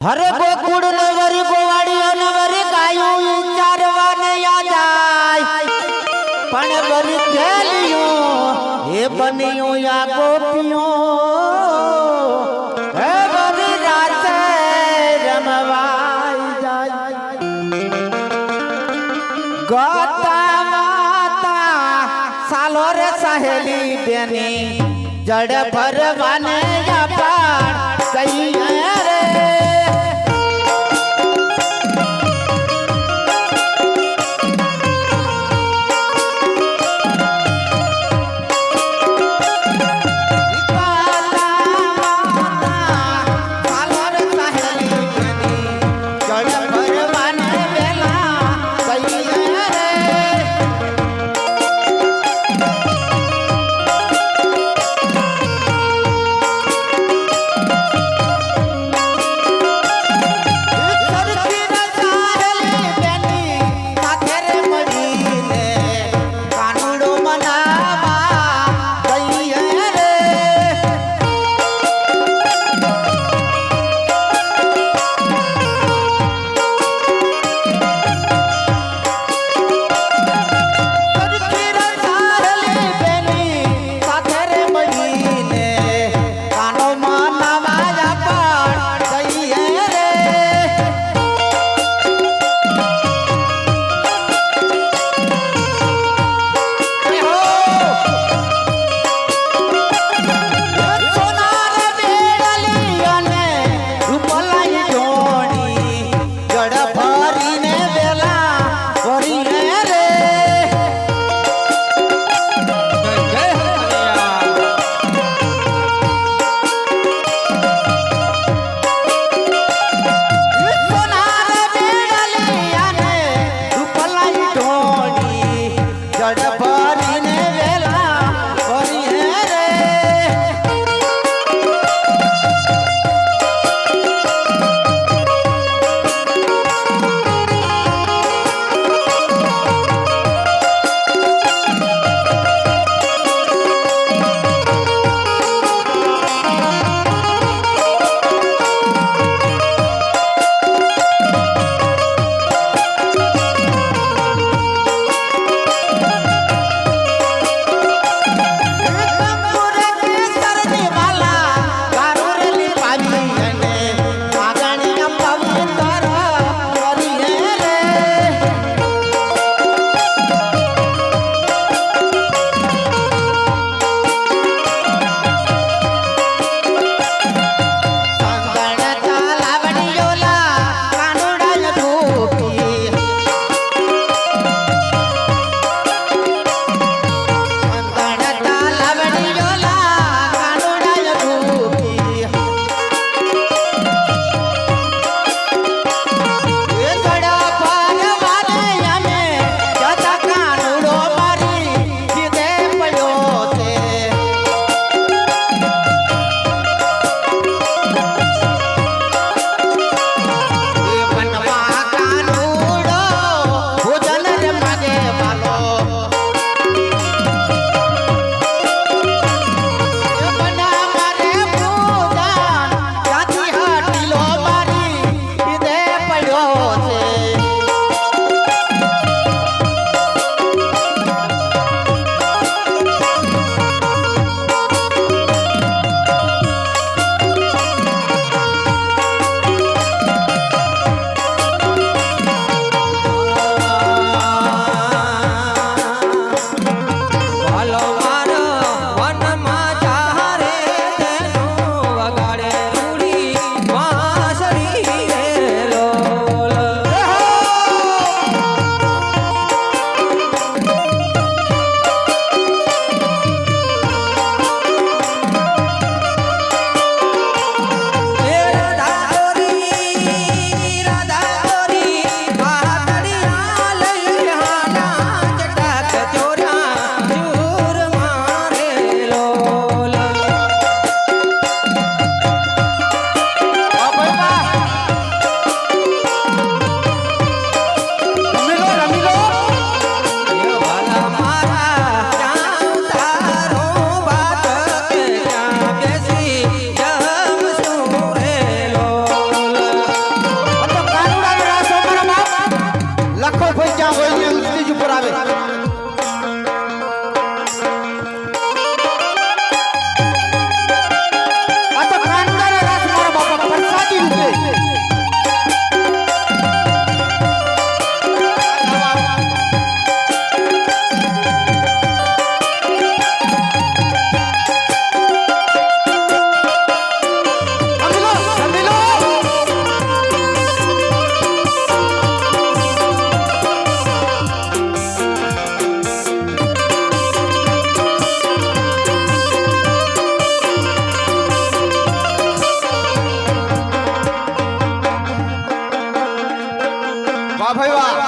હરે ગોકુળ ને વરી ગોવાળીઓ ને વરી ગાયું ઉચ્ચારવા ને યાદ આય પણ વરી થેલિયું હે બન્યું યા ગોપીઓ. હે વરી રાતે રમવાઈ જાય. ગતા માતા, સાલો રે સહેલી બેની. જડ ભરવાને પાડ કઈ 可以吧？